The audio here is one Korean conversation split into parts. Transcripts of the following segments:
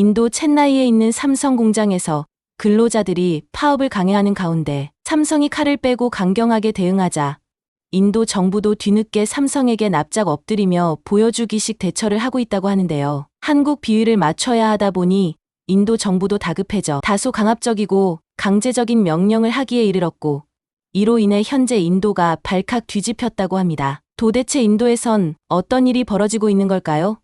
인도 첸나이에 있는 삼성 공장에서 근로자들이 파업을 강행하는 가운데 삼성이 칼을 빼고 강경하게 대응하자 인도 정부도 뒤늦게 삼성에게 납작 엎드리며 보여주기식 대처를 하고 있다고 하는데요. 한국 비위를 맞춰야 하다 보니 인도 정부도 다급해져 다소 강압적이고 강제적인 명령을 하기에 이르렀고 이로 인해 현재 인도가 발칵 뒤집혔다고 합니다. 도대체 인도에선 어떤 일이 벌어지고 있는 걸까요?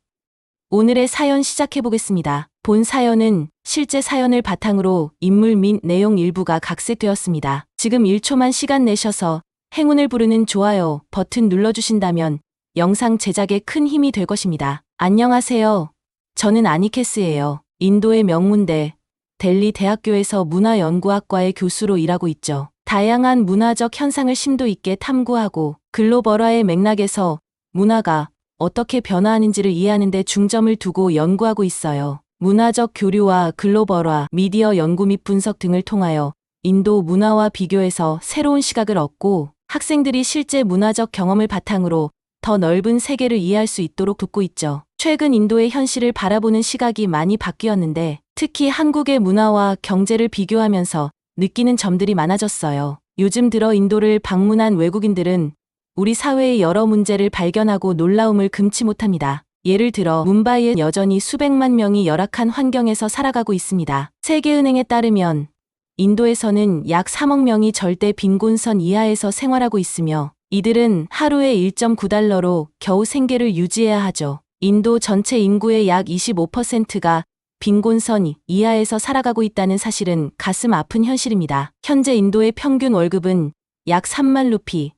오늘의 사연 시작해 보겠습니다. 본 사연은 실제 사연을 바탕으로 인물 및 내용 일부가 각색되었습니다. 지금 1초만 시간 내셔서 행운을 부르는 좋아요 버튼 눌러주신다면 영상 제작에 큰 힘이 될 것입니다. 안녕하세요. 저는 아니케스예요. 인도의 명문대 델리 대학교에서 문화연구학과의 교수로 일하고 있죠. 다양한 문화적 현상을 심도 있게 탐구하고 글로벌화의 맥락에서 문화가 어떻게 변화하는지를 이해하는 데 중점을 두고 연구하고 있어요. 문화적 교류와 글로벌화, 미디어 연구 및 분석 등을 통하여 인도 문화와 비교해서 새로운 시각을 얻고 학생들이 실제 문화적 경험을 바탕으로 더 넓은 세계를 이해할 수 있도록 돕고 있죠. 최근 인도의 현실을 바라보는 시각이 많이 바뀌었는데 특히 한국의 문화와 경제를 비교하면서 느끼는 점들이 많아졌어요. 요즘 들어 인도를 방문한 외국인들은 우리 사회의 여러 문제를 발견하고 놀라움을 금치 못합니다. 예를 들어 문바이에 여전히 수백만 명이 열악한 환경에서 살아가고 있습니다. 세계은행에 따르면 인도에서는 약 3억 명이 절대 빈곤선 이하에서 생활하고 있으며 이들은 하루에 1.9달러로 겨우 생계를 유지해야 하죠. 인도 전체 인구의 약 25%가 빈곤선 이하에서 살아가고 있다는 사실은 가슴 아픈 현실입니다. 현재 인도의 평균 월급은 약 3만 루피,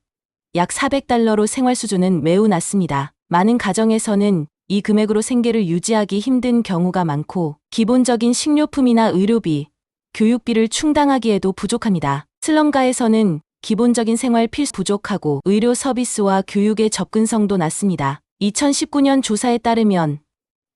약 400달러로 생활 수준은 매우 낮습니다. 많은 가정에서는 이 금액으로 생계를 유지하기 힘든 경우가 많고 기본적인 식료품이나 의료비, 교육비를 충당하기에도 부족합니다. 슬럼가에서는 기본적인 생활 필수 부족하고 의료 서비스와 교육의 접근성도 낮습니다. 2019년 조사에 따르면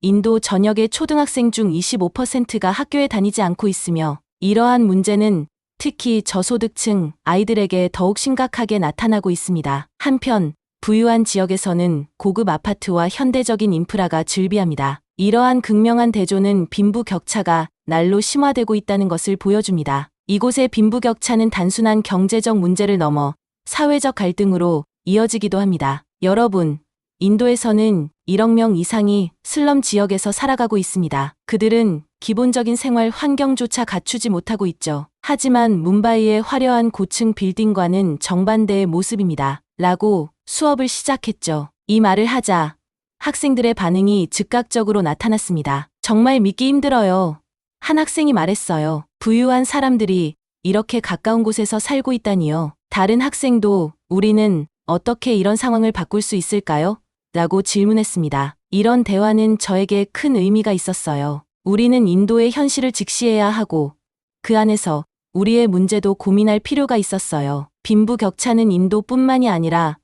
인도 전역의 초등학생 중 25%가 학교에 다니지 않고 있으며 이러한 문제는 특히 저소득층 아이들에게 더욱 심각하게 나타나고 있습니다. 한편 부유한 지역에서는 고급 아파트와 현대적인 인프라가 즐비합니다. 이러한 극명한 대조는 빈부 격차가 날로 심화되고 있다는 것을 보여줍니다. 이곳의 빈부 격차는 단순한 경제적 문제를 넘어 사회적 갈등으로 이어지기도 합니다. 여러분, 인도에서는 1억 명 이상이 슬럼 지역에서 살아가고 있습니다. 그들은 기본적인 생활 환경조차 갖추지 못하고 있죠. 하지만 문바이의 화려한 고층 빌딩과는 정반대의 모습입니다. 라고 수업을 시작했죠. 이 말을 하자 학생들의 반응이 즉각적으로 나타났습니다. 정말 믿기 힘들어요. 한 학생이 말했어요. 부유한 사람들이 이렇게 가까운 곳에서 살고 있다니요. 다른 학생도 우리는 어떻게 이런 상황을 바꿀 수 있을까요? 라고 질문했습니다. 이런 대화는 저에게 큰 의미가 있었어요. 우리는 인도의 현실을 직시해야 하고 그 안에서 우리의 문제도 고민할 필요가 있었어요. 빈부격차는 인도뿐만이 아니라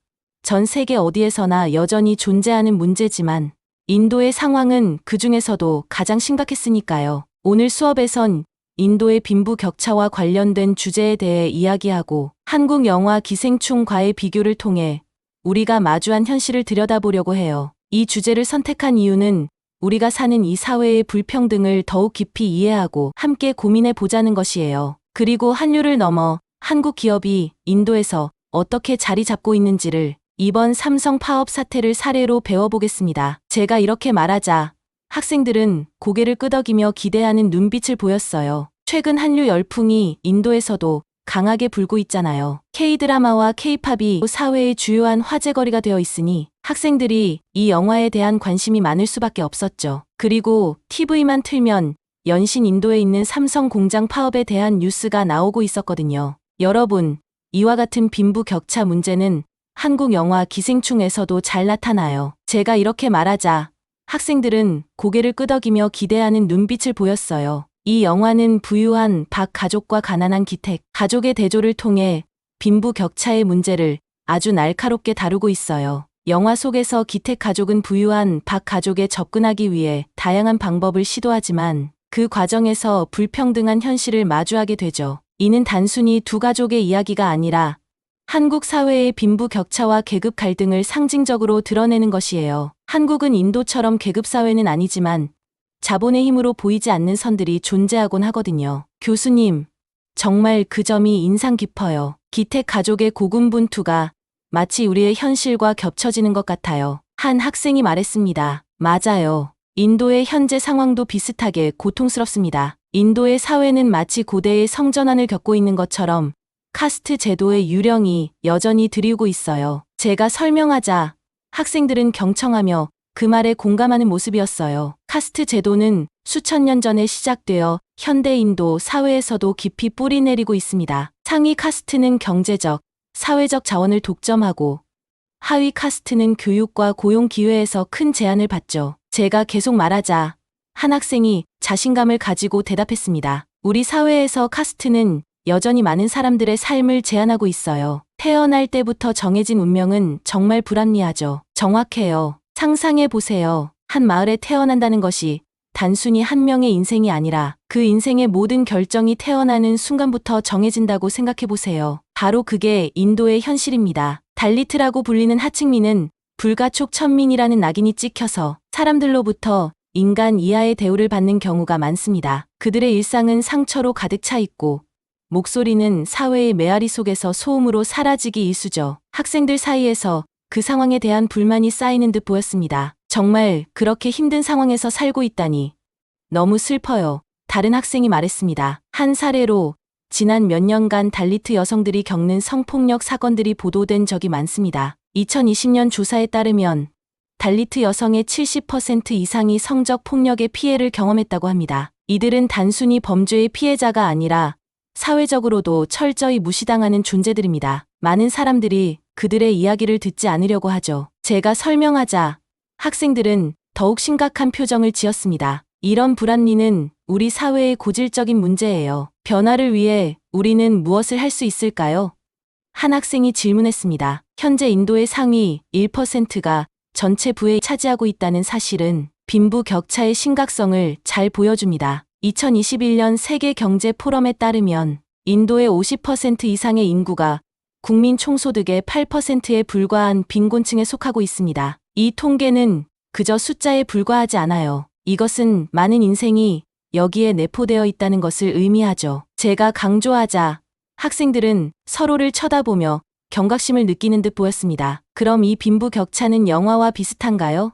전 세계 어디에서나 여전히 존재하는 문제지만 인도의 상황은 그 중에서도 가장 심각했으니까요. 오늘 수업에선 인도의 빈부격차와 관련된 주제에 대해 이야기하고 한국 영화 기생충과의 비교를 통해 우리가 마주한 현실을 들여다보려고 해요. 이 주제를 선택한 이유는 우리가 사는 이 사회의 불평등을 더욱 깊이 이해하고 함께 고민해 보자는 것이에요. 그리고 한류를 넘어 한국 기업이 인도에서 어떻게 자리 잡고 있는지를 이번 삼성 파업 사태를 사례로 배워보겠습니다. 제가 이렇게 말하자 학생들은 고개를 끄덕이며 기대하는 눈빛을 보였어요. 최근 한류 열풍이 인도에서도 강하게 불고 있잖아요. K-드라마와 K-팝이 사회의 주요한 화제거리가 되어 있으니 학생들이 이 영화에 대한 관심이 많을 수밖에 없었죠. 그리고 TV만 틀면 연신 인도에 있는 삼성 공장 파업에 대한 뉴스가 나오고 있었거든요. 여러분, 이와 같은 빈부 격차 문제는 한국 영화 기생충에서도 잘 나타나요. 제가 이렇게 말하자 학생들은 고개를 끄덕이며 기대하는 눈빛을 보였어요. 이 영화는 부유한 박 가족과 가난한 기택, 가족의 대조를 통해 빈부 격차의 문제를 아주 날카롭게 다루고 있어요. 영화 속에서 기택 가족은 부유한 박 가족에 접근하기 위해 다양한 방법을 시도하지만 그 과정에서 불평등한 현실을 마주하게 되죠. 이는 단순히 두 가족의 이야기가 아니라 한국 사회의 빈부 격차와 계급 갈등을 상징적으로 드러내는 것이에요. 한국은 인도처럼 계급 사회는 아니지만 자본의 힘으로 보이지 않는 선들이 존재하곤 하거든요. 교수님, 정말 그 점이 인상 깊어요. 기택 가족의 고군분투가 마치 우리의 현실과 겹쳐지는 것 같아요. 한 학생이 말했습니다. 맞아요. 인도의 현재 상황도 비슷하게 고통스럽습니다. 인도의 사회는 마치 고대의 성전환을 겪고 있는 것처럼 카스트 제도의 유령이 여전히 드리우고 있어요. 제가 설명하자 학생들은 경청하며 그 말에 공감하는 모습이었어요. 카스트 제도는 수천 년 전에 시작되어 현대 인도 사회에서도 깊이 뿌리 내리고 있습니다. 상위 카스트는 경제적, 사회적 자원을 독점하고 하위 카스트는 교육과 고용 기회에서 큰 제한을 받죠. 제가 계속 말하자 한 학생이 자신감을 가지고 대답했습니다. 우리 사회에서 카스트는 여전히 많은 사람들의 삶을 제한하고 있어요. 태어날 때부터 정해진 운명은 정말 불합리하죠. 정확해요. 상상해 보세요. 한 마을에 태어난다는 것이 단순히 한 명의 인생이 아니라 그 인생의 모든 결정이 태어나는 순간부터 정해진다고 생각해 보세요. 바로 그게 인도의 현실입니다. 달리트라고 불리는 하층민은 불가촉 천민이라는 낙인이 찍혀서 사람들로부터 인간 이하의 대우를 받는 경우가 많습니다. 그들의 일상은 상처로 가득 차 있고 목소리는 사회의 메아리 속에서 소음으로 사라지기 일쑤죠. 학생들 사이에서 그 상황에 대한 불만이 쌓이는 듯 보였습니다. 정말 그렇게 힘든 상황에서 살고 있다니. 너무 슬퍼요. 다른 학생이 말했습니다. 한 사례로 지난 몇 년간 달리트 여성들이 겪는 성폭력 사건들이 보도된 적이 많습니다. 2020년 조사에 따르면 달리트 여성의 70% 이상이 성적 폭력의 피해를 경험했다고 합니다. 이들은 단순히 범죄의 피해자가 아니라 사회적으로도 철저히 무시당하는 존재들입니다. 많은 사람들이 그들의 이야기를 듣지 않으려고 하죠. 제가 설명하자 학생들은 더욱 심각한 표정을 지었습니다. 이런 불합리는 우리 사회의 고질적인 문제예요. 변화를 위해 우리는 무엇을 할 수 있을까요? 한 학생이 질문했습니다. 현재 인도의 상위 1%가 전체 부에 차지하고 있다는 사실은 빈부 격차의 심각성을 잘 보여줍니다. 2021년 세계 경제 포럼에 따르면 인도의 50% 이상의 인구가 국민 총소득의 8%에 불과한 빈곤층에 속하고 있습니다. 이 통계는 그저 숫자에 불과하지 않아요. 이것은 많은 인생이 여기에 내포되어 있다는 것을 의미하죠. 제가 강조하자 학생들은 서로를 쳐다보며 경각심을 느끼는 듯 보였습니다. 그럼 이 빈부 격차는 영화와 비슷한가요?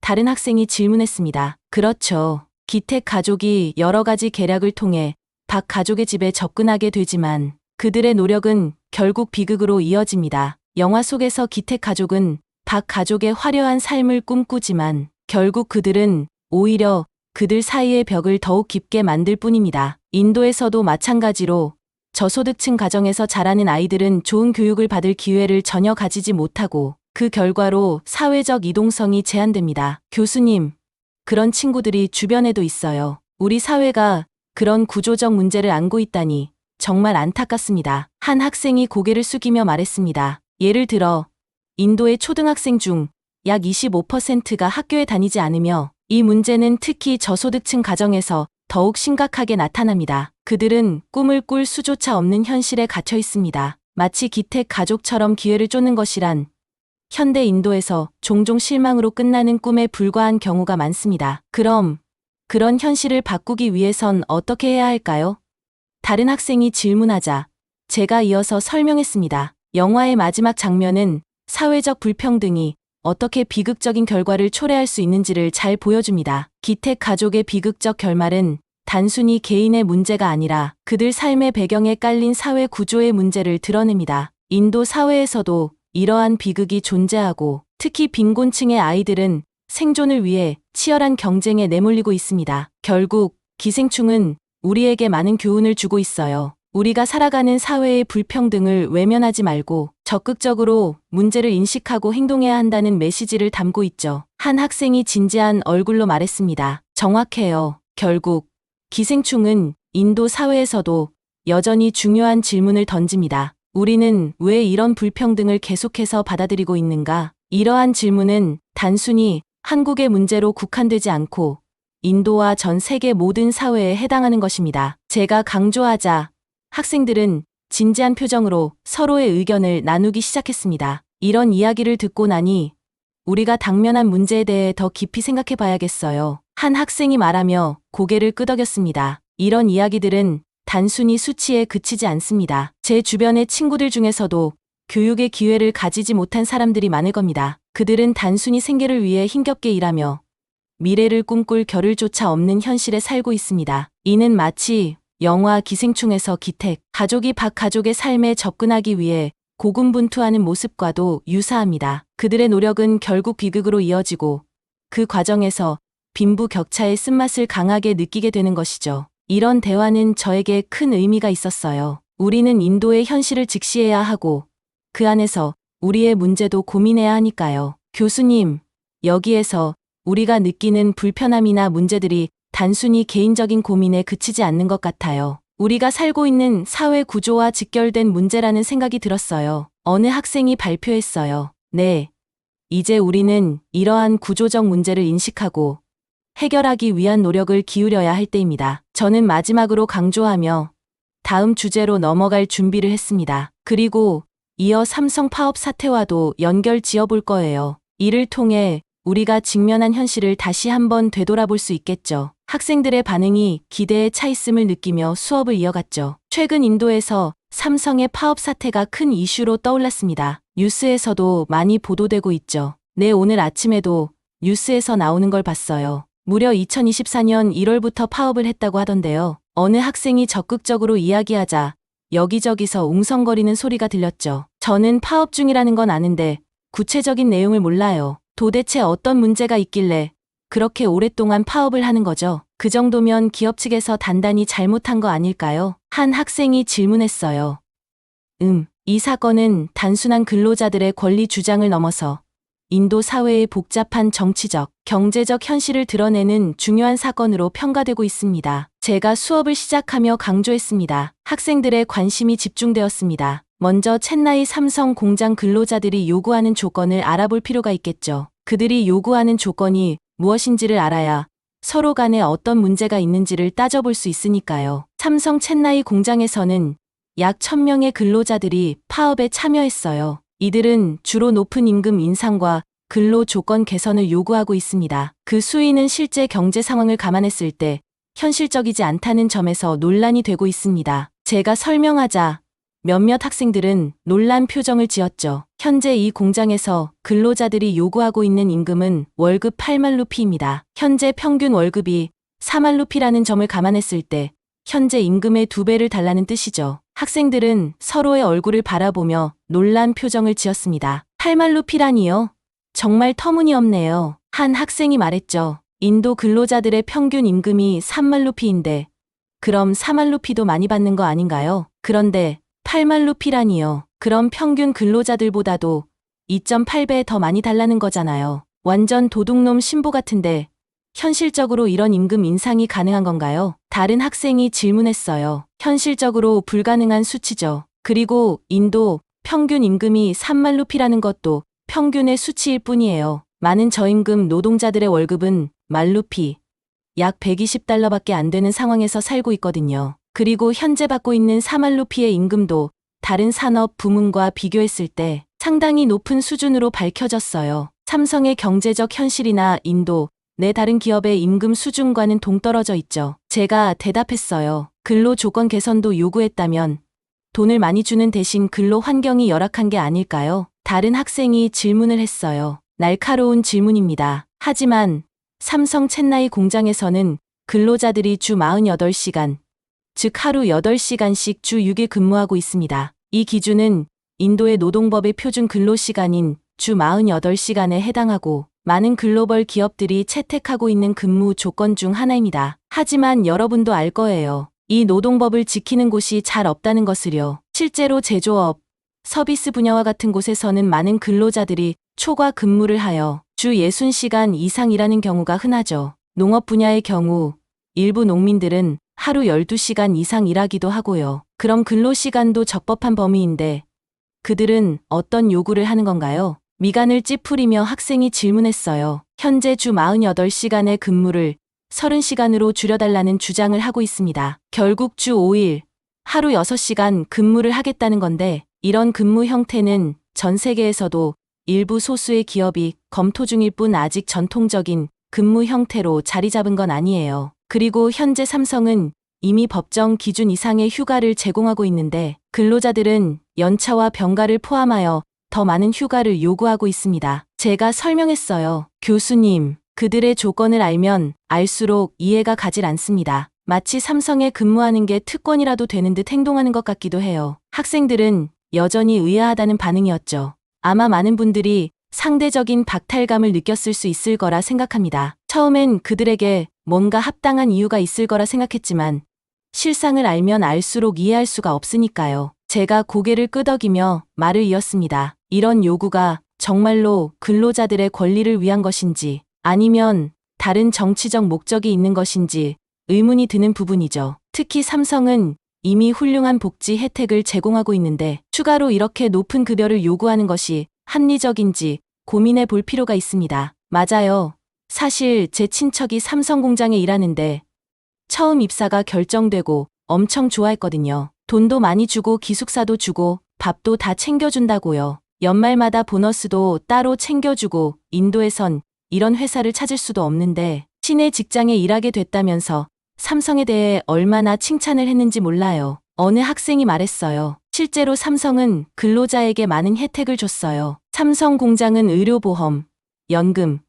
다른 학생이 질문했습니다. 그렇죠. 기택 가족이 여러 가지 계략을 통해 박 가족의 집에 접근하게 되지만 그들의 노력은 결국 비극으로 이어집니다. 영화 속에서 기택 가족은 박 가족의 화려한 삶을 꿈꾸지만 결국 그들은 오히려 그들 사이의 벽을 더욱 깊게 만들 뿐입니다. 인도에서도 마찬가지로 저소득층 가정에서 자라는 아이들은 좋은 교육을 받을 기회를 전혀 가지지 못하고 그 결과로 사회적 이동성이 제한됩니다. 교수님, 그런 친구들이 주변에도 있어요. 우리 사회가 그런 구조적 문제를 안고 있다니 정말 안타깝습니다. 한 학생이 고개를 숙이며 말했습니다. 예를 들어, 인도의 초등학생 중 약 25%가 학교에 다니지 않으며 이 문제는 특히 저소득층 가정에서 더욱 심각하게 나타납니다. 그들은 꿈을 꿀 수조차 없는 현실에 갇혀 있습니다. 마치 기택 가족처럼 기회를 쫓는 것이란 현대 인도에서 종종 실망으로 끝나는 꿈에 불과한 경우가 많습니다. 그럼 그런 현실을 바꾸기 위해선 어떻게 해야 할까요? 다른 학생이 질문하자 제가 이어서 설명했습니다. 영화의 마지막 장면은 사회적 불평등이 어떻게 비극적인 결과를 초래할 수 있는지를 잘 보여줍니다. 기택 가족의 비극적 결말은 단순히 개인의 문제가 아니라 그들 삶의 배경에 깔린 사회 구조의 문제를 드러냅니다. 인도 사회에서도 이러한 비극이 존재하고 특히 빈곤층의 아이들은 생존을 위해 치열한 경쟁에 내몰리고 있습니다. 결국 기생충은 우리에게 많은 교훈을 주고 있어요. 우리가 살아가는 사회의 불평등을 외면하지 말고 적극적으로 문제를 인식하고 행동해야 한다는 메시지를 담고 있죠. 한 학생이 진지한 얼굴로 말했습니다. 정확해요. 결국 기생충은 인도 사회에서도 여전히 중요한 질문을 던집니다. 우리는 왜 이런 불평등을 계속해서 받아들이고 있는가? 이러한 질문은 단순히 한국의 문제로 국한되지 않고 인도와 전 세계 모든 사회에 해당하는 것입니다. 제가 강조하자 학생들은 진지한 표정으로 서로의 의견을 나누기 시작했습니다. 이런 이야기를 듣고 나니 우리가 당면한 문제에 대해 더 깊이 생각해 봐야겠어요. 한 학생이 말하며 고개를 끄덕였습니다. 이런 이야기들은 단순히 수치에 그치지 않습니다. 제 주변의 친구들 중에서도 교육의 기회를 가지지 못한 사람들이 많을 겁니다. 그들은 단순히 생계를 위해 힘겹게 일하며 미래를 꿈꿀 겨를조차 없는 현실에 살고 있습니다. 이는 마치 영화 기생충에서 기택, 가족이 박 가족의 삶에 접근하기 위해 고군분투하는 모습과도 유사합니다. 그들의 노력은 결국 비극으로 이어지고 그 과정에서 빈부격차의 쓴맛을 강하게 느끼게 되는 것이죠. 이런 대화는 저에게 큰 의미가 있었어요. 우리는 인도의 현실을 직시해야 하고 그 안에서 우리의 문제도 고민해야 하니까요. 교수님, 여기에서 우리가 느끼는 불편함이나 문제들이 단순히 개인적인 고민에 그치지 않는 것 같아요. 우리가 살고 있는 사회 구조와 직결된 문제라는 생각이 들었어요. 어느 학생이 발표했어요. 네. 이제 우리는 이러한 구조적 문제를 인식하고 해결하기 위한 노력을 기울여야 할 때입니다. 저는 마지막으로 강조하며 다음 주제로 넘어갈 준비를 했습니다. 그리고 이어 삼성 파업 사태와도 연결 지어볼 거예요. 이를 통해 우리가 직면한 현실을 다시 한번 되돌아볼 수 있겠죠. 학생들의 반응이 기대에 차 있음을 느끼며 수업을 이어갔죠. 최근 인도에서 삼성의 파업 사태가 큰 이슈로 떠올랐습니다. 뉴스에서도 많이 보도되고 있죠. 네, 오늘 아침에도 뉴스에서 나오는 걸 봤어요. 무려 2024년 1월부터 파업을 했다고 하던데요. 어느 학생이 적극적으로 이야기하자 여기저기서 웅성거리는 소리가 들렸죠. 저는 파업 중이라는 건 아는데 구체적인 내용을 몰라요. 도대체 어떤 문제가 있길래 그렇게 오랫동안 파업을 하는 거죠? 그 정도면 기업 측에서 단단히 잘못한 거 아닐까요? 한 학생이 질문했어요. 음, 이 사건은 단순한 근로자들의 권리 주장을 넘어서 인도 사회의 복잡한 정치적, 경제적 현실을 드러내는 중요한 사건으로 평가되고 있습니다. 제가 수업을 시작하며 강조했습니다. 학생들의 관심이 집중되었습니다. 먼저 첸나이 삼성 공장 근로자들이 요구하는 조건을 알아볼 필요가 있겠죠. 그들이 요구하는 조건이 무엇인지를 알아야 서로 간에 어떤 문제가 있는지를 따져볼 수 있으니까요. 삼성 첸나이 공장에서는 약 1000명의 근로자들이 파업에 참여했어요. 이들은 주로 높은 임금 인상과 근로 조건 개선을 요구하고 있습니다. 그 수위는 실제 경제 상황을 감안했을 때 현실적이지 않다는 점에서 논란이 되고 있습니다. 제가 설명하자 몇몇 학생들은 놀란 표정을 지었죠. 현재 이 공장에서 근로자들이 요구하고 있는 임금은 월급 8만 루피입니다. 현재 평균 월급이 4만 루피라는 점을 감안했을 때 현재 임금의 두 배를 달라는 뜻이죠. 학생들은 서로의 얼굴을 바라보며 놀란 표정을 지었습니다. 8만 루피라니요? 정말 터무니없네요. 한 학생이 말했죠. 인도 근로자들의 평균 임금이 3만 루피인데 그럼 4만 루피도 많이 받는 거 아닌가요? 그런데 8만 루피라니요. 그럼 평균 근로자들보다도 2.8배 더 많이 달라는 거잖아요. 완전 도둑놈 신보 같은데 현실적으로 이런 임금 인상이 가능한 건가요? 다른 학생이 질문했어요. 현실적으로 불가능한 수치죠. 그리고 인도 평균 임금이 3만 루피라는 것도 평균의 수치일 뿐이에요. 많은 저임금 노동자들의 월급은 말루피, 약 120달러밖에 안 되는 상황에서 살고 있거든요. 그리고 현재 받고 있는 4만 루피의 임금도 다른 산업 부문과 비교했을 때 상당히 높은 수준으로 밝혀졌어요. 삼성의 경제적 현실이나 인도, 내 다른 기업의 임금 수준과는 동떨어져 있죠. 제가 대답했어요. 근로 조건 개선도 요구했다면 돈을 많이 주는 대신 근로 환경이 열악한 게 아닐까요? 다른 학생이 질문을 했어요. 날카로운 질문입니다. 하지만 삼성 첸나이 공장에서는 근로자들이 주 48시간, 즉 하루 8시간씩 주 6일 근무하고 있습니다. 이 기준은 인도의 노동법의 표준 근로시간인 주 48시간에 해당하고 많은 글로벌 기업들이 채택하고 있는 근무 조건 중 하나입니다. 하지만 여러분도 알 거예요. 이 노동법을 지키는 곳이 잘 없다는 것을요. 실제로 제조업, 서비스 분야와 같은 곳에서는 많은 근로자들이 초과 근무를 하여 주 60시간 이상 일하는 경우가 흔하죠. 농업 분야의 경우 일부 농민들은 하루 12시간 이상 일하기도 하고요. 그럼 근로시간도 적법한 범위인데 그들은 어떤 요구를 하는 건가요? 미간을 찌푸리며 학생이 질문했어요. 현재 주 48시간의 근무를 30시간으로 줄여달라는 주장을 하고 있습니다. 결국 주 5일, 하루 6시간 근무를 하겠다는 건데 이런 근무 형태는 전 세계에서도 일부 소수의 기업이 검토 중일 뿐 아직 전통적인 근무 형태로 자리 잡은 건 아니에요. 그리고 현재 삼성은 이미 법정 기준 이상의 휴가를 제공하고 있는데 근로자들은 연차와 병가를 포함하여 더 많은 휴가를 요구하고 있습니다. 제가 설명했어요. 교수님, 그들의 조건을 알면 알수록 이해가 가질 않습니다. 마치 삼성에 근무하는 게 특권이라도 되는 듯 행동하는 것 같기도 해요. 학생들은 여전히 의아하다는 반응이었죠. 아마 많은 분들이 상대적인 박탈감을 느꼈을 수 있을 거라 생각합니다. 처음엔 그들에게 뭔가 합당한 이유가 있을 거라 생각했지만 실상을 알면 알수록 이해할 수가 없으니까요. 제가 고개를 끄덕이며 말을 이었습니다. 이런 요구가 정말로 근로자들의 권리를 위한 것인지 아니면 다른 정치적 목적이 있는 것인지 의문이 드는 부분이죠. 특히 삼성은 이미 훌륭한 복지 혜택을 제공하고 있는데 추가로 이렇게 높은 급여를 요구하는 것이 합리적인지 고민해 볼 필요가 있습니다. 맞아요. 사실 제 친척이 삼성 공장에 일하는데 처음 입사가 결정되고 엄청 좋아했거든요. 돈도 많이 주고 기숙사도 주고 밥도 다 챙겨준다고요. 연말마다 보너스도 따로 챙겨주고 인도에선 이런 회사를 찾을 수도 없는데 시내 직장에 일하게 됐다면서 삼성에 대해 얼마나 칭찬을 했는지 몰라요. 어느 학생이 말했어요. 실제로 삼성은 근로자에게 많은 혜택을 줬어요. 삼성 공장은 의료보험, 연금,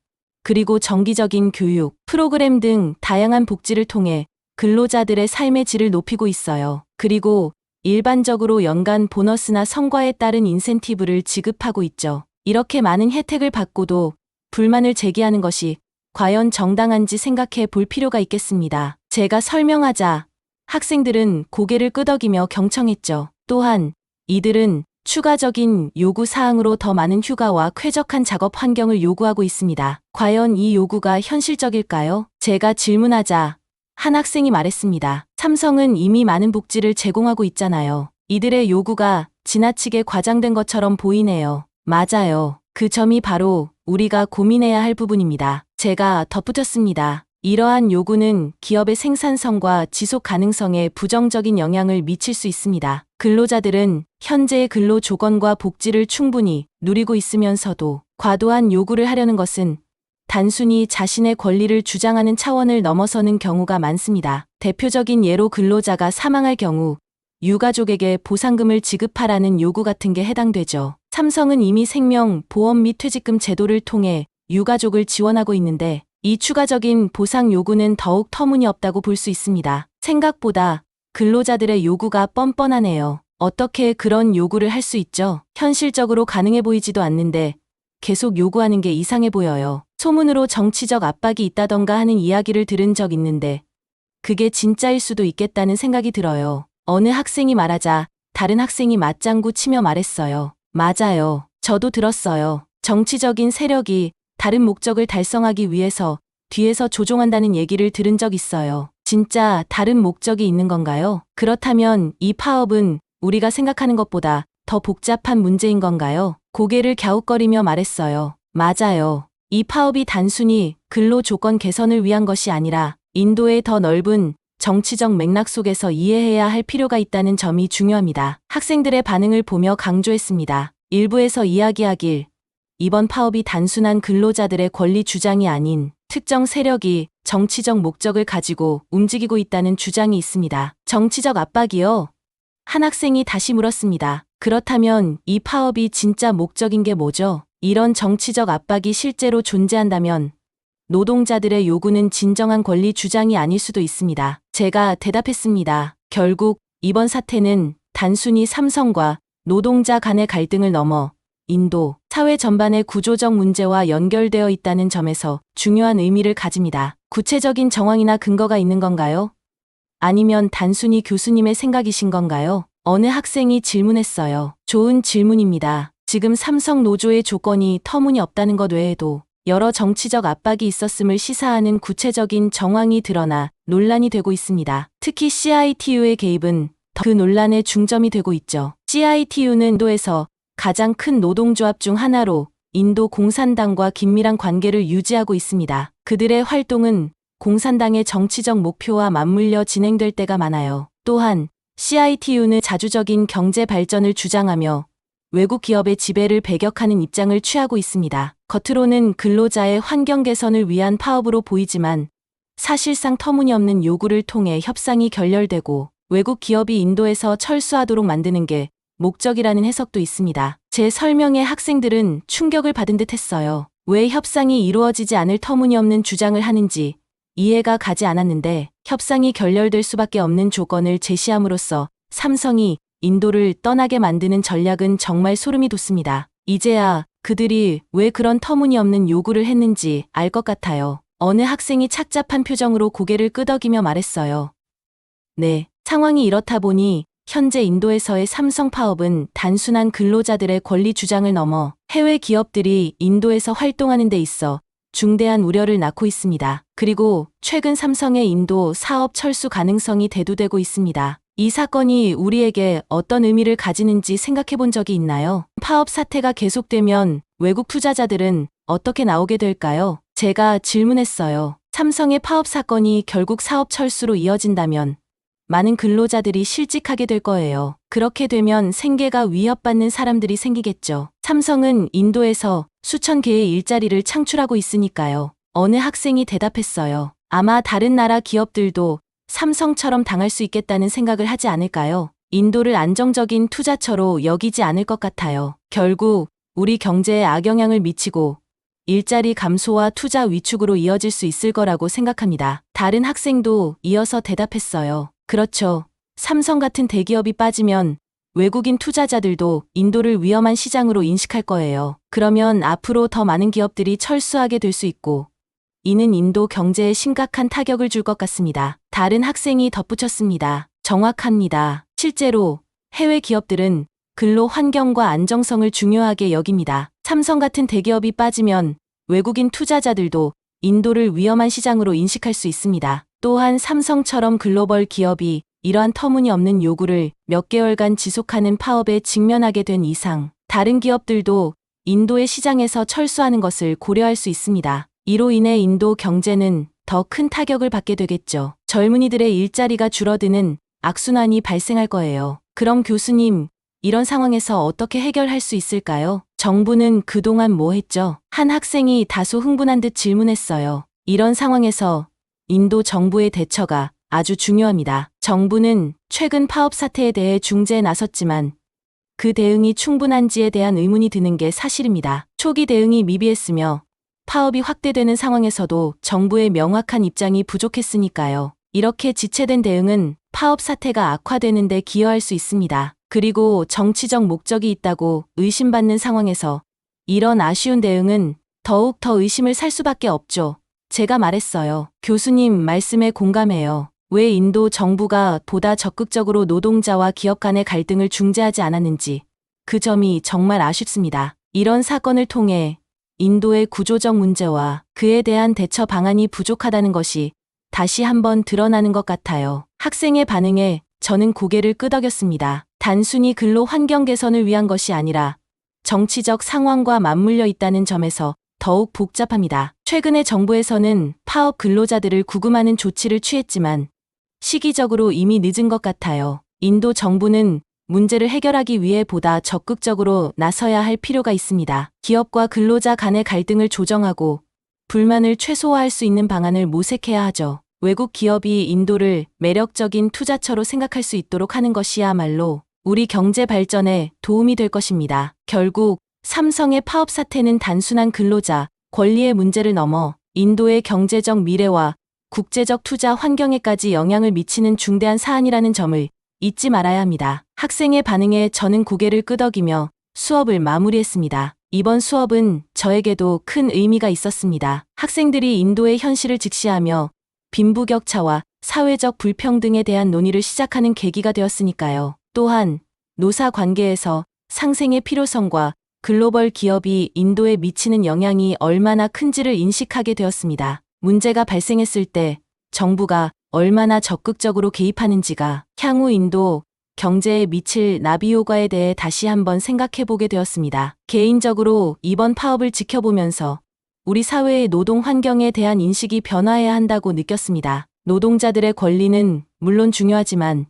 그리고 정기적인 교육, 프로그램 등 다양한 복지를 통해 근로자들의 삶의 질을 높이고 있어요. 그리고 일반적으로 연간 보너스나 성과에 따른 인센티브를 지급하고 있죠. 이렇게 많은 혜택을 받고도 불만을 제기하는 것이 과연 정당한지 생각해 볼 필요가 있겠습니다. 제가 설명하자 학생들은 고개를 끄덕이며 경청했죠. 또한 이들은 추가적인 요구 사항으로 더 많은 휴가와 쾌적한 작업 환경을 요구하고 있습니다. 과연 이 요구가 현실적일까요? 제가 질문하자 한 학생이 말했습니다. 삼성은 이미 많은 복지를 제공하고 있잖아요. 이들의 요구가 지나치게 과장된 것처럼 보이네요. 맞아요. 그 점이 바로 우리가 고민해야 할 부분입니다. 제가 덧붙였습니다. 이러한 요구는 기업의 생산성과 지속 가능성에 부정적인 영향을 미칠 수 있습니다. 근로자들은 현재의 근로 조건과 복지를 충분히 누리고 있으면서도 과도한 요구를 하려는 것은 단순히 자신의 권리를 주장하는 차원을 넘어서는 경우가 많습니다. 대표적인 예로 근로자가 사망할 경우 유가족에게 보상금을 지급하라는 요구 같은 게 해당되죠. 삼성은 이미 생명, 보험 및 퇴직금 제도를 통해 유가족을 지원하고 있는데 이 추가적인 보상 요구는 더욱 터무니없다고 볼 수 있습니다. 생각보다 근로자들의 요구가 뻔뻔하네요. 어떻게 그런 요구를 할 수 있죠? 현실적으로 가능해 보이지도 않는데 계속 요구하는 게 이상해 보여요. 소문으로 정치적 압박이 있다던가 하는 이야기를 들은 적 있는데 그게 진짜일 수도 있겠다는 생각이 들어요. 어느 학생이 말하자 다른 학생이 맞장구 치며 말했어요. 맞아요. 저도 들었어요. 정치적인 세력이 다른 목적을 달성하기 위해서 뒤에서 조종한다는 얘기를 들은 적 있어요. 진짜 다른 목적이 있는 건가요? 그렇다면 이 파업은 우리가 생각하는 것보다 더 복잡한 문제인 건가요? 고개를 갸웃거리며 말했어요. 맞아요. 이 파업이 단순히 근로 조건 개선을 위한 것이 아니라 인도의 더 넓은 정치적 맥락 속에서 이해해야 할 필요가 있다는 점이 중요합니다. 학생들의 반응을 보며 강조했습니다. 일부에서 이야기하길 이번 파업이 단순한 근로자들의 권리 주장이 아닌 특정 세력이 정치적 목적을 가지고 움직이고 있다는 주장이 있습니다. 정치적 압박이요? 한 학생이 다시 물었습니다. 그렇다면 이 파업이 진짜 목적인 게 뭐죠? 이런 정치적 압박이 실제로 존재한다면 노동자들의 요구는 진정한 권리 주장이 아닐 수도 있습니다. 제가 대답했습니다. 결국 이번 사태는 단순히 삼성과 노동자 간의 갈등을 넘어 인도, 사회 전반의 구조적 문제와 연결되어 있다는 점에서 중요한 의미를 가집니다. 구체적인 정황이나 근거가 있는 건가요? 아니면 단순히 교수님의 생각이신 건가요? 어느 학생이 질문했어요. 좋은 질문입니다. 지금 삼성 노조의 조건이 터무니없다는 것 외에도 여러 정치적 압박이 있었음을 시사하는 구체적인 정황이 드러나 논란이 되고 있습니다. 특히 CITU의 개입은 그 논란의 중점이 되고 있죠. CITU는 인도에서 가장 큰 노동조합 중 하나로 인도 공산당과 긴밀한 관계를 유지하고 있습니다. 그들의 활동은 공산당의 정치적 목표와 맞물려 진행될 때가 많아요. 또한 CITU는 자주적인 경제 발전을 주장하며 외국 기업의 지배를 배격하는 입장을 취하고 있습니다. 겉으로는 근로자의 환경 개선을 위한 파업으로 보이지만 사실상 터무니없는 요구를 통해 협상이 결렬되고 외국 기업이 인도에서 철수하도록 만드는 게 목적이라는 해석도 있습니다. 제 설명에 학생들은 충격을 받은 듯 했어요. 왜 협상이 이루어지지 않을 터무니없는 주장을 하는지 이해가 가지 않았는데 협상이 결렬될 수밖에 없는 조건을 제시함으로써 삼성이 인도를 떠나게 만드는 전략은 정말 소름이 돋습니다. 이제야 그들이 왜 그런 터무니없는 요구를 했는지 알 것 같아요. 어느 학생이 착잡한 표정으로 고개를 끄덕이며 말했어요. 네, 상황이 이렇다 보니 현재 인도에서의 삼성 파업은 단순한 근로자들의 권리 주장을 넘어 해외 기업들이 인도에서 활동하는 데 있어 중대한 우려를 낳고 있습니다. 그리고 최근 삼성의 인도 사업 철수 가능성이 대두되고 있습니다. 이 사건이 우리에게 어떤 의미를 가지는지 생각해 본 적이 있나요? 파업 사태가 계속되면 외국 투자자들은 어떻게 나오게 될까요? 제가 질문했어요. 삼성의 파업 사건이 결국 사업 철수로 이어진다면 많은 근로자들이 실직하게 될 거예요. 그렇게 되면 생계가 위협받는 사람들이 생기겠죠. 삼성은 인도에서 수천 개의 일자리를 창출하고 있으니까요. 어느 학생이 대답했어요. 아마 다른 나라 기업들도 삼성처럼 당할 수 있겠다는 생각을 하지 않을까요? 인도를 안정적인 투자처로 여기지 않을 것 같아요. 결국 우리 경제에 악영향을 미치고 일자리 감소와 투자 위축으로 이어질 수 있을 거라고 생각합니다. 다른 학생도 이어서 대답했어요. 그렇죠. 삼성 같은 대기업이 빠지면 외국인 투자자들도 인도를 위험한 시장으로 인식할 거예요. 그러면 앞으로 더 많은 기업들이 철수하게 될 수 있고, 이는 인도 경제에 심각한 타격을 줄 것 같습니다. 다른 학생이 덧붙였습니다. 정확합니다. 실제로 해외 기업들은 근로 환경과 안정성을 중요하게 여깁니다. 삼성 같은 대기업이 빠지면 외국인 투자자들도 인도를 위험한 시장으로 인식할 수 있습니다. 또한 삼성처럼 글로벌 기업이 이러한 터무니없는 요구를 몇 개월간 지속하는 파업에 직면하게 된 이상 다른 기업들도 인도의 시장에서 철수하는 것을 고려할 수 있습니다. 이로 인해 인도 경제는 더 큰 타격을 받게 되겠죠. 젊은이들의 일자리가 줄어드는 악순환이 발생할 거예요. 그럼 교수님, 이런 상황에서 어떻게 해결할 수 있을까요? 정부는 그동안 뭐 했죠? 한 학생이 다소 흥분한 듯 질문했어요. 이런 상황에서 인도 정부의 대처가 아주 중요합니다. 정부는 최근 파업 사태에 대해 중재에 나섰지만 그 대응이 충분한지에 대한 의문이 드는 게 사실입니다. 초기 대응이 미비했으며 파업이 확대되는 상황에서도 정부의 명확한 입장이 부족했으니까요. 이렇게 지체된 대응은 파업 사태가 악화되는 데 기여할 수 있습니다. 그리고 정치적 목적이 있다고 의심받는 상황에서 이런 아쉬운 대응은 더욱 더 의심을 살 수밖에 없죠. 제가 말했어요. 교수님 말씀에 공감해요. 왜 인도 정부가 보다 적극적으로 노동자와 기업 간의 갈등을 중재하지 않았는지 그 점이 정말 아쉽습니다. 이런 사건을 통해 인도의 구조적 문제와 그에 대한 대처 방안이 부족하다는 것이 다시 한번 드러나는 것 같아요. 학생의 반응에 저는 고개를 끄덕였습니다. 단순히 근로 환경 개선을 위한 것이 아니라 정치적 상황과 맞물려 있다는 점에서 더욱 복잡합니다. 최근에 정부에서는 파업 근로자들을 구금하는 조치를 취했지만 시기적으로 이미 늦은 것 같아요. 인도 정부는 문제를 해결하기 위해 보다 적극적으로 나서야 할 필요가 있습니다. 기업과 근로자 간의 갈등을 조정하고 불만을 최소화할 수 있는 방안을 모색해야 하죠. 외국 기업이 인도를 매력적인 투자처로 생각할 수 있도록 하는 것이야말로 우리 경제 발전에 도움이 될 것입니다. 결국 삼성의 파업 사태는 단순한 근로자, 권리의 문제를 넘어 인도의 경제적 미래와 국제적 투자 환경에까지 영향을 미치는 중대한 사안이라는 점을 잊지 말아야 합니다. 학생의 반응에 저는 고개를 끄덕이며 수업을 마무리했습니다. 이번 수업은 저에게도 큰 의미가 있었습니다. 학생들이 인도의 현실을 직시하며 빈부격차와 사회적 불평등에 대한 논의를 시작하는 계기가 되었으니까요. 또한 노사 관계에서 상생의 필요성과 글로벌 기업이 인도에 미치는 영향이 얼마나 큰지를 인식하게 되었습니다. 문제가 발생했을 때 정부가 얼마나 적극적으로 개입하는지가 향후 인도 경제에 미칠 나비 효과에 대해 다시 한번 생각해 보게 되었습니다. 개인적으로 이번 파업을 지켜보면서 우리 사회의 노동 환경에 대한 인식이 변화해야 한다고 느꼈습니다. 노동자들의 권리는 물론 중요하지만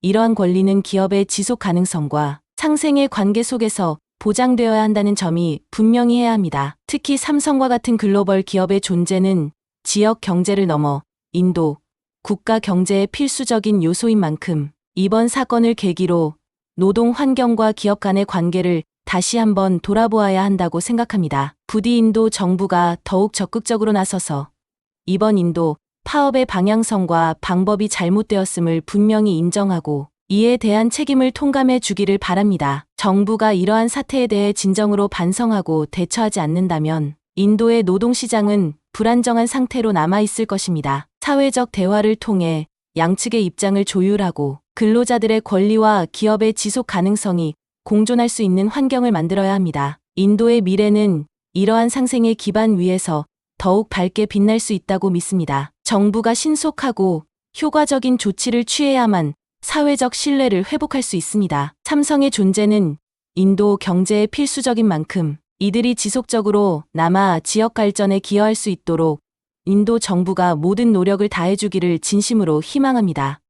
이러한 권리는 기업의 지속 가능성과 상생의 관계 속에서 보장되어야 한다는 점이 분명히 해야 합니다. 특히 삼성과 같은 글로벌 기업의 존재는 지역 경제를 넘어 인도, 국가 경제의 필수적인 요소인 만큼 이번 사건을 계기로 노동 환경과 기업 간의 관계를 다시 한번 돌아보아야 한다고 생각합니다. 부디 인도 정부가 더욱 적극적으로 나서서 이번 인도 파업의 방향성과 방법이 잘못되었음을 분명히 인정하고 이에 대한 책임을 통감해 주기를 바랍니다. 정부가 이러한 사태에 대해 진정으로 반성하고 대처하지 않는다면 인도의 노동시장은 불안정한 상태로 남아있을 것입니다. 사회적 대화를 통해 양측의 입장을 조율하고 근로자들의 권리와 기업의 지속 가능성이 공존할 수 있는 환경을 만들어야 합니다. 인도의 미래는 이러한 상생의 기반 위에서 더욱 밝게 빛날 수 있다고 믿습니다. 정부가 신속하고 효과적인 조치를 취해야만 사회적 신뢰를 회복할 수 있습니다. 삼성의 존재는 인도 경제에 필수적인 만큼 이들이 지속적으로 남아 지역 발전에 기여할 수 있도록 인도 정부가 모든 노력을 다해주기를 진심으로 희망합니다.